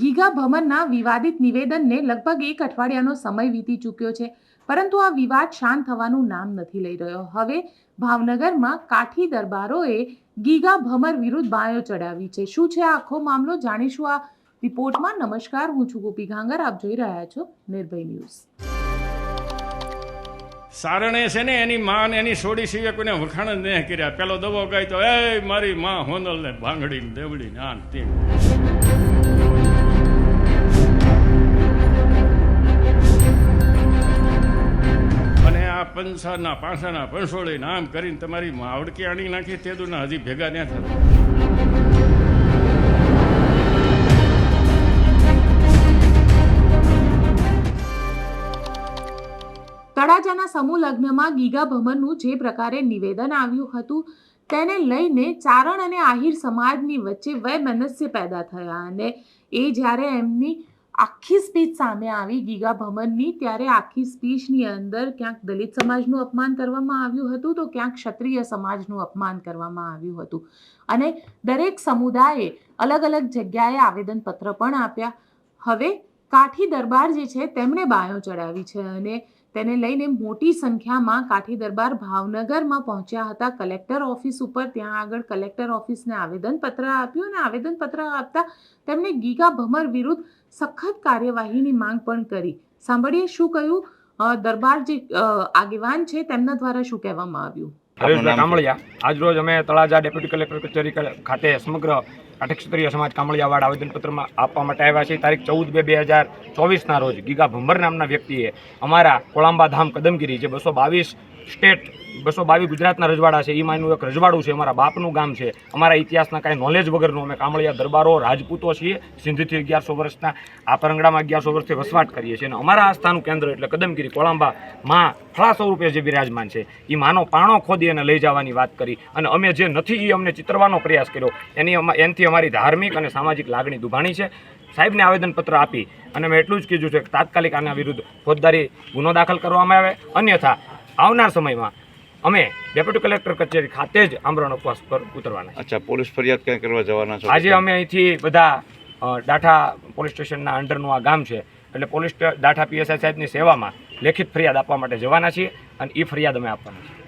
Giga ભમરના વિવાદિત નિવેદનને લગભગ એક અઠવાડિયાનો સમય વીતી ચૂક્યો છે, પરંતુ આ વિવાદ શાંત થવાનું નામ નથી લઈ રહ્યો. હવે ભાવનગરમાં કાઠી દરબારોએ ગીગા ભમર વિરુદ્ધ બાયો ચડાવી છે. શું છે આખો મામલો? જાણીશું આ રિપોર્ટમાં. નમસ્કાર, હું છું ગોપી ઘાંગર. આપ જોઈ રહ્યા છો નિર્ભય ન્યૂઝ. સારણે છે ને એની માં એની સોડી સિવાય કોઈને વખાણ જ નહીં કર્યા. પેલો દબો ગાય તો એ મારી માં હોનલ ને ભાંગડી ને દેવડી ને આન તે પંસાના પાસાના પંસોળી નામ કરીને તમારી માવડકી આણી નાખી તે દુના હજી ભેગા ત્યાં થતા. તળાજાના સમૂહ લગ્નમાં ગીગા ભમનનું જે પ્રકારે નિવેદન આવ્યું હતું, તેને લઈને ચારણ અને આહિર સમાજની વચ્ચે વયમનસ્ય પેદા થયા અને એ જ્યારે એમની આખી સ્પીચ સામે આવી ગીગા ભમરની ત્યારે આખી સ્પીચની અંદર ક્યાંક દલિત સમાજનું અપમાન કરવામાં આવ્યું હતું, તો ક્યાંક ક્ષત્રિય સમાજનું અપમાન કરવામાં આવ્યું હતું. અને દરેક સમુદાયે અલગ અલગ જગ્યાએ આવેદનપત્ર પણ આપ્યા. હવે કાઠી દરબાર જે છે, તેમણે બાયો ચડાવી છે અને તેને લઈને મોટી સંખ્યામાં કાઠી દરબાર ભાવનગરમાં પહોંચ્યા હતા. કલેક્ટર ઓફિસ ઉપર ત્યાં આગળ કલેક્ટર ઓફિસને આવેદનપત્ર આપ્યું અને આવેદનપત્ર આપતા તેમણે ગીગા ભમર વિરુદ્ધ સખત કાર્યવાહીની માંગ પણ કરી. સાંભળીએ શું કહ્યું? દરબાર જે આગેવાન છે તેમના દ્વારા શું કહેવામાં આવ્યું? હરેશભાઈ કામળિયા. આજરોજ અમે તળાજા ડેપ્યુટી કલેક્ટર કચેરી ખાતે સમગ્ર કાઠી ક્ષત્રિય સમાજ કામળિયાવાડ આવેદનપત્રમાં આપવા માટે આવ્યા છે તારીખ ચૌદ બે બે હજાર ચોવીસના રોજ ગીગા ભંભર નામના વ્યક્તિએ અમારા કોળાંબા ધામ કદમગીરી જે બસો બાવીસ સ્ટેટ બસો બાવીસ ગુજરાતના રજવાડા છે એ માનું એક રજવાડું છે, અમારા બાપનું ગામ છે. અમારા ઇતિહાસના કાંઈ નોલેજ વગરનું અમે કામળિયા દરબારો, રાજપૂતો છીએ, સિંધીથી અગિયારસો વર્ષના, આ પરંગડામાં અગિયારસો વર્ષથી વસવાટ કરીએ છીએ. અને અમારા આસ્થાનું કેન્દ્ર એટલે કદમગીરી, કોળાંબા, માં ફળા સ્વરૂપે જે બિરાજમાન છે એ માનો પાણો ખોદી અને લઈ જવાની વાત કરી. અને અમે જે નથી એ અમને ચિતરવાનો પ્રયાસ કર્યો. એની એનાથી અમારી ધાર્મિક અને સામાજિક લાગણી દુભાણી છે. સાહેબને આવેદનપત્ર આપી અને મેં એટલું જ કીધું છે કે તાત્કાલિક આના વિરુદ્ધ ફોજદારી ગુનો દાખલ કરવામાં આવે. અન્યથા આવનાર સમયમાં અમે ડેપ્યુટી કલેક્ટર કચેરી ખાતે જ આમરણ ઉપવાસ પર ઉતરવાના અચ્છા પોલીસ ફરિયાદ ક્યાં કરવા જવાના છો? આજે અમે અહીંથી બધા ડાઠા પોલીસ સ્ટેશનના અંડરનું આ ગામ છે એટલે પોલીસ ડાઠા પીએસઆઈ સાહેબની સેવામાં લેખિત ફરિયાદ આપવા માટે જવાના છીએ અને એ ફરિયાદ અમે આપવાના છીએ.